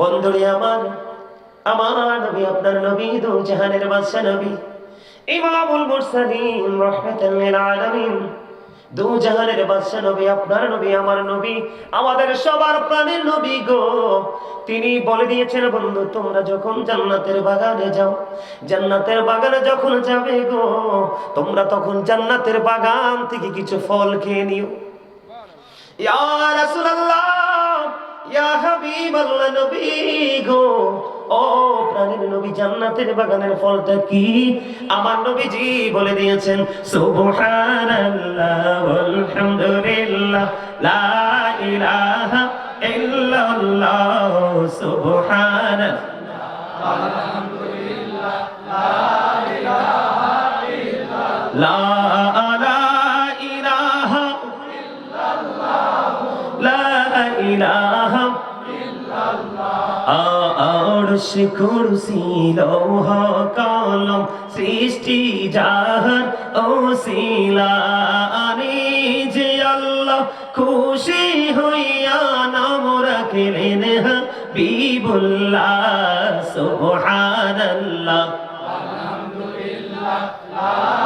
বন্ধুরে আমার আমার নবী, আপনার নবী দু জাহানের বাদশা নবী, ইমামুল মুরসালিন রাহমাতাল লিল আলামিন দু জাহানের বাদশা নবী, আপনার নবী, আমার নবী, আমাদের সবার প্রাণের নবী গো। তিনি বলে দিয়েছেন, বন্ধু, তোমরা যখন জান্নাতের বাগানে যাও, জান্নাতের বাগানে যখন যাবে গো, তোমরা তখন জান্নাতের বাগান থেকে কিছু ফল খেয়ে নিও। ইয়া রাসূলুল্লাহ! ইয়া হাবিবাল্লাহ নবী গো। ও প্রাণের নবী, জান্নাতের বাগানের ফলটা কি? আমার নবীজি বলে দিয়েছেন, সুবহানাল্লাহ ওয়ালহামদুলিল্লাহ, লা ইলাহা সুবহানাল্লাহ। ইলাহা আরশ কুরসি লৌহ কলম সৃষ্টি জাহান ও শিলানি যে আল্লাহ খুশি হইয়া নাম রাখিলেন হাবিবুল্লাহ, সুবহানাল্লাহ। লা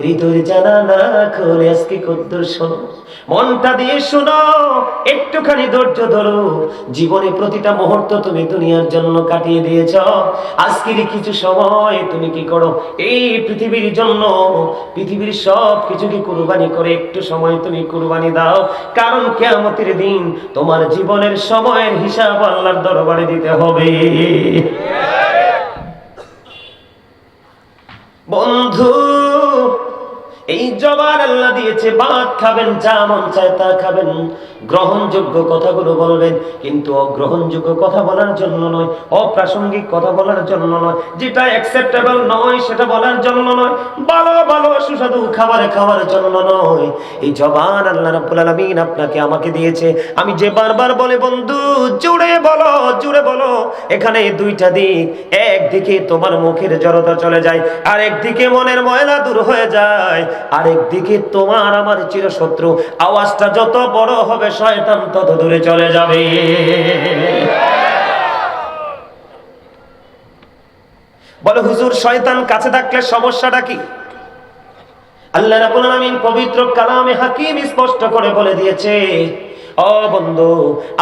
হৃদয় জানা না করে আজকে কদ্দুর শোনো। মনটা দিয়ে শোনো, একটুখানি ধৈর্য ধরো। জীবনে প্রতিটা মুহূর্ত তুমি দুনিয়ার জন্য কাটিয়ে দিয়েছ। আজকের কিছু সময় তুমি কি করো? এই পৃথিবীর জন্য, পৃথিবীর সব কিছুকে কুরবানি করে একটু সময় তুমি কুরবানি দাও। কারণ কেয়ামতের দিন তোমার জীবনের সময়ের হিসাব আল্লাহর দরবারে দিতে হবে। বন্ধু এই জবান আল্লাহ দিয়েছে, ভাত খাবেন, যা মন চায় তা খাবেন। গ্রহণযোগ্য কথাগুলো বলবেন, কিন্তু অগ্রহণযোগ্য কথা বলার জন্য নয়, অপ্রাসঙ্গিক কথা বলার জন্য নয়। যেটা অ্যাকসেপ্টেবল নয়, সেটা বলার জন্য নয়। ভালো ভালো, সুস্বাদু খাবার খাওয়ার জন্য নয়। এই জবান আল্লাহ রাব্বুল আলামিন আপনাকে আমাকে দিয়েছে। আমি যে বারবার বলে, বন্ধু, জুড়ে বলো জুড়ে বলো। এখানে দুইটা দিক। একদিকে তোমার মুখের জড়তা চলে যায় আর একদিকে মনের ময়লা দূর হয়ে যায়। আরেক দিকে তোমার আমার চিরশত্রু। আওয়াজটা যত বড় হবে, শয়তান তত দূরে চলে যাবে। বলে, হুজুর, শয়তান কাছে থাকলে সমস্যাটা কি? আল্লাহ রাব্বুল আলামিন পবিত্র কালামে হাকিম স্পষ্ট করে বলে দিয়েছে, ও বন্ধু,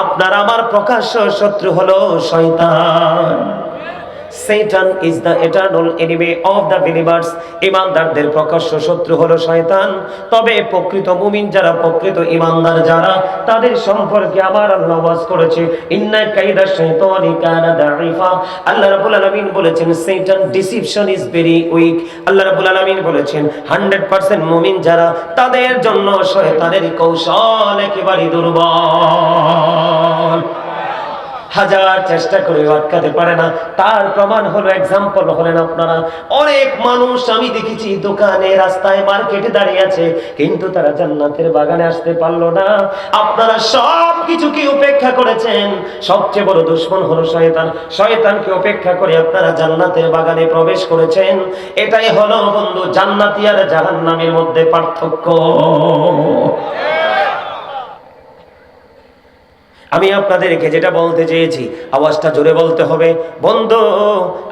আপনার আমার প্রকাশ্য শত্রু হলো শয়তান। Satan is the eternal enemy of the believers. ইমানদারদের প্রকাশ্য শত্রু হলো শয়তান। তবে প্রকৃত মুমিন যারা, প্রকৃত ইমানদার যারা, তাদের সম্পর্কে আবার আল্লাহ ওয়াজ করেছে। ইন্না কাইদা শাইতানি কানা দাঈফা। আল্লাহ রাব্বুল আলামিন বলেছেন, Satan deception is very weak Allah রাব্বুল আলামিন বলেছেন 100% মুমিন যারা, তাদের জন্য শয়তানের কৌশল একেবারে দুর্বল। হাজার চেষ্টা করে আটকাতে পারে না। তার প্রমাণ হলো এক্সাম্পল হলেন আপনারা। অনেক মানুষ আমি দেখেছি দোকানে, রাস্তায় মার্কেটে দাঁড়িয়ে আছে, কিন্তু তারা জান্নাতের বাগানে আসতে পারল না। আপনারা সব কিছুকে উপেক্ষা করেছেন? সবচেয়ে বড় দুশ্মন হলো শয়তান। শয়তানকে উপেক্ষা করে আপনারা জান্নাতের বাগানে প্রবেশ করেছেন। এটাই হলো বন্ধু, জান্নাতি আর জাহান্নামের মধ্যে পার্থক্য। আমি আপনাদেরকে যেটা বলতে চেয়েছি, আওয়াজটা জোরে বলতে হবে। বন্ধু,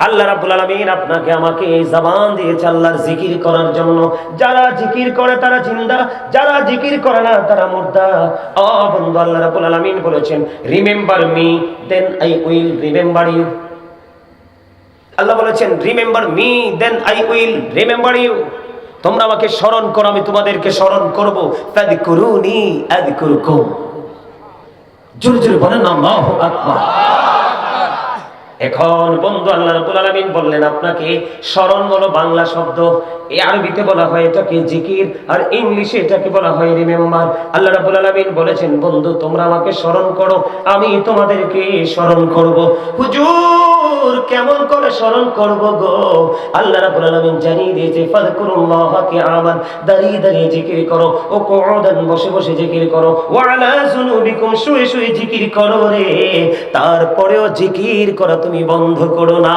আল্লাহ রাবুল আলামিন আপনাকে আমাকে জবান দিয়েছে আল্লাহর জিকির করার জন্য। যারা জিকির করে তারা জিন্দা, যারা জিকির করে না তারা মুর্দা। অ বন্ধু, আল্লাহ রাব্বুল আলামিন বলেছেন remember me then I will remember you Allah বলেছেন remember me then I will remember you তোমরা আমাকে স্মরণ করো, আমি তোমাদেরকে স্মরণ করব। তাদকুরুনি আদকুরকুম জোরে জোরে বলেন, আল্লাহ আকবার। এখন বন্ধু আল্লাহ রাব্বুল আলামিন বললেন, আপনাকে স্মরণ হলো বাংলা শব্দ এই আরবিতে বলা হয়, এটাকে জিকির, আর ইংলিশে এটাকে বলা হয় রিমেম্বার। আল্লাহ রাব্বুল আলামিন বলেছেন, বন্ধু, তোমরা আমাকে স্মরণ করো, আমি তোমাদেরকে স্মরণ করব। হুজুর! কেমন করে স্মরণ করব গো? আল্লাহ রাব্বুল আলামিন জানিয়ে দিয়েছে কিয়ামান দাঁড়িয়ে দাঁড়িয়ে জিকির করো ও কুউদান বসে বসে জিকির করো, ওয়া শুয়ে শুয়ে জিকির করো রে। তারপরেও জিকির করা তুমি বন্ধ করো না।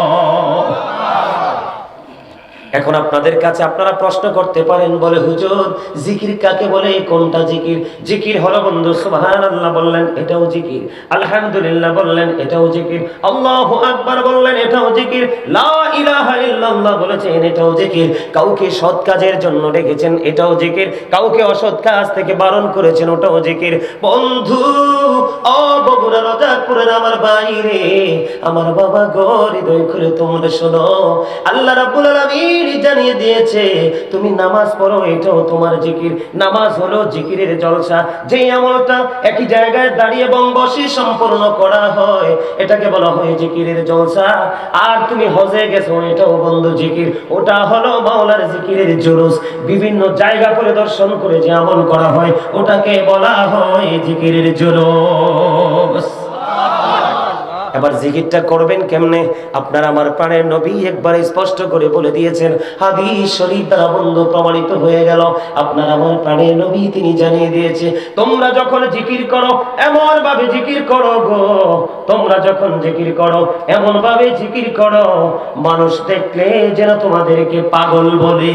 এখন আপনাদের কাছে আপনারা প্রশ্ন করতে পারেন, বলে, হুজুর, জিকির কাকে বলে? কোনটা জিকির? জিকির হলো, বন্ধু সুবহান আল্লাহ বললেন, এটাও জিকির। আলহামদুলিল্লাহ বললেন, এটাও জিকির। আল্লাহু আকবার বললেন, এটাও জিকির। লা ইলাহা ইল্লাল্লাহ বলেছেন, এটাও জিকির। কাউকে সৎ কাজের জন্য ডেকেছেন, এটাও জিকির। কাউকে অসৎ কাজ থেকে বারণ করেছেন, ওটাও জিকির। বন্ধু, ও বগুড়া রজাপুরের আমার বাইরে আমার বাবা গো, হৃদয় করে তোমরা শোনো। আল্লাহ রাব্বুল আলামিন জানিয়ে দিয়েছে, তুমি নামাজ পড়ো, এটাও তোমার জিকির। নামাজ হলো জিকিরের জলসা। যে আমলটা একই জায়গায় দাঁড়িয়ে এবং বসে সম্পূর্ণ করা হয়, এটাকে বলা হয় জিকিরের জলসা। আর তুমি হজে গেছো, এটাও বন্ধ জিকির। ওটা হলো মাওলার জিকিরের জুলুস। বিভিন্ন জায়গা পরিদর্শন করে যে আমল করা হয়, ওটাকে বলা হয় জিকিরের জুলুস। এবার জিকিরটা করবেন কেমনে? আপনার আমার প্রাণের নবী একবার স্পষ্ট করে বলে দিয়েছেন, হাদিস শরীফ দ্বারা বন্ধ প্রমাণিত হয়ে গেল। আপনার আমার প্রাণের নবী তিনি জানিয়ে দিয়েছে, তোমরা যখন জিকির করো এমন ভাবে জিকির করো গো। তোমরা যখন জিকির করো এমন ভাবে জিকির করো। মানুষ দেখলে যেন তোমাদেরকে পাগল বলে।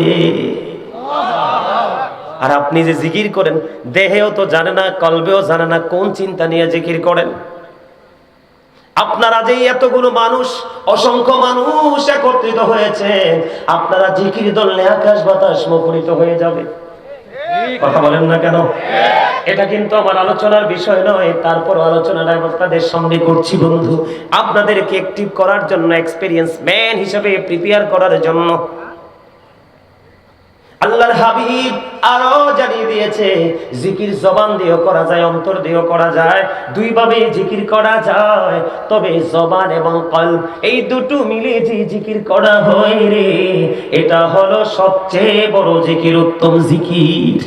আর আপনি যে জিকির করেন, দেহেও তো জানে না, কলবেও জানে না, কোন চিন্তা নিয়ে জিকির করেন? আপনারা যে এতগুলো মানুষ অসংখ্য মানুষ একত্রিত হয়েছে আপনারা জিকির দললে আকাশ বাতাস মুখরিত হয়ে যাবে। কথা বলেন না কেন? এটা কিন্তু আমার আলোচনার বিষয় নয় তারপর আলোচনাটা আপনাদের সঙ্গে করছি বন্ধু। আপনাদেরকে অ্যাক্টিভ করার জন্য এক্সপিরিয়েন্স ম্যান হিসেবে প্রিপেয়ার করার জন্য আল্লাহর হাবিব আরও জানিয়ে দিয়েছে, জিকির জবান দিয়েও করা যায়, অন্তর দিয়েও করা যায়, দুই ভাবে জিকির করা যায়, তবে জবান এবং কল এই দুটো মিলে যে জিকির করা হয় রে, এটা হলো সবচেয়ে বড় জিকির, উত্তম জিকির।